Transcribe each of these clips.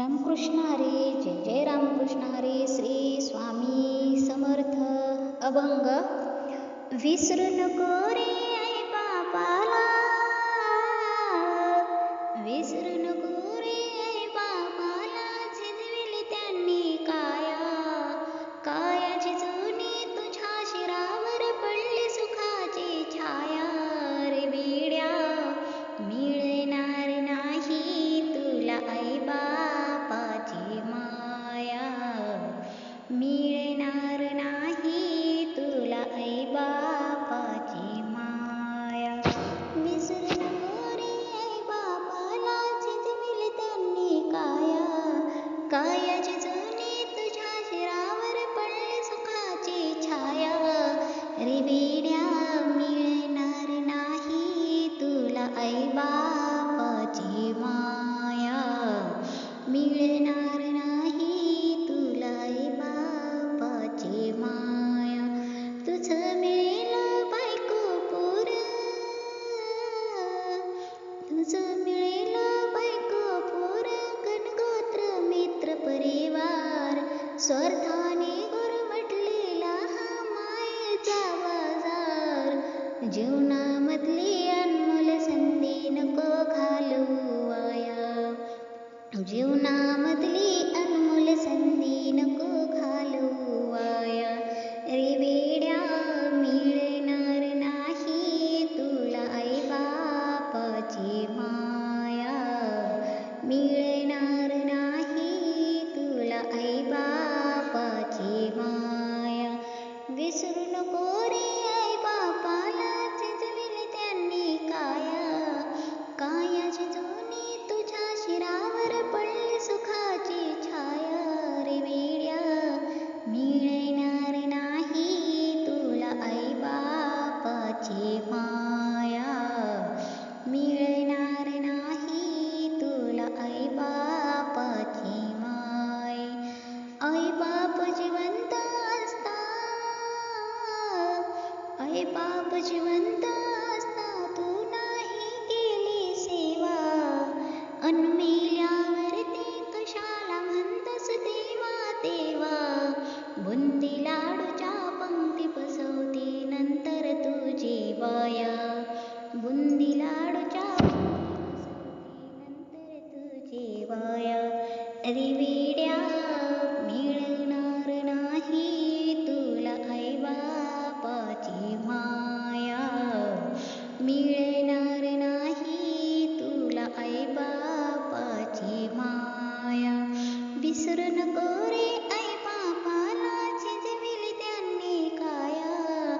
रामकृष्ण हरी जय जय रामकृष्ण हरी श्री स्वामी समर्थ अभंग. विसरू नको रे माया तुझं मिळेल बायको पोर. तुझं मिळेल बायको पोर गणगोत्र मित्र परिवार. स्वार्थाने गुरमटलेला हा मायेचा बाजार. जीवनामधली अनमोल संधी नको घालू आया. जीवनामधली अनमोल विसरू बाप जिवंत असता तू नाही केली सेवा. अनमिल्यावर ते कशाला म्हणतस देवा देवा बुंदी लाडूच्या पंक्ती बसवते नंतर तुझी वाया बुंदी लाडूच्या नंतर तुझी वाया रिविड्या मिळणार नाही तुला आई बापाची माया. विसरू नको रे आई बापाला झिजविली त्यांनी काया.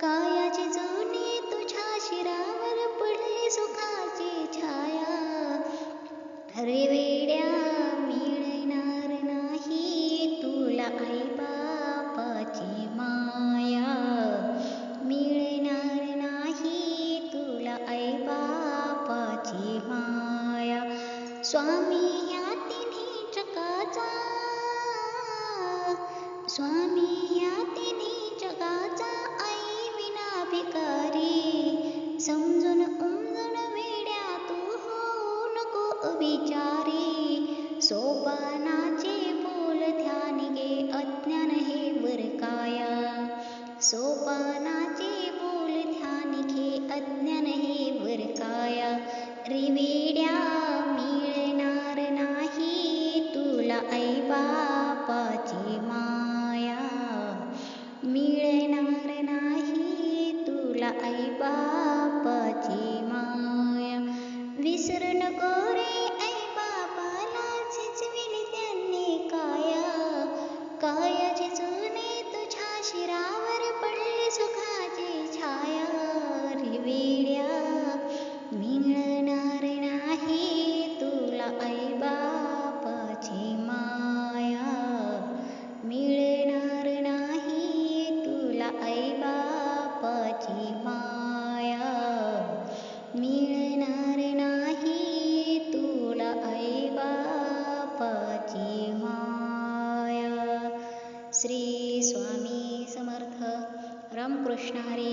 कायाची जुनी तुझ्या शिरावर पडली सुखाची छाया. अरे वेड्या स्वामी या तिन्ही जगाचा स्वामी या तिन्ही जगाचा आई विना भिकारी समजून उमजून वेड्या तू होऊ नको विचारी सोपानाचे बोल ध्यान गे, अज्ञान हे वर काया सोपानाचे बोल ध्यान घे अज्ञान हे वर काया रिवेड्या मिळणार बापाची माया. विसरू नको रे आई बापाला झिजविली त्यांनी काया. काया झिजून तुझ्या शिरा Krishna Hare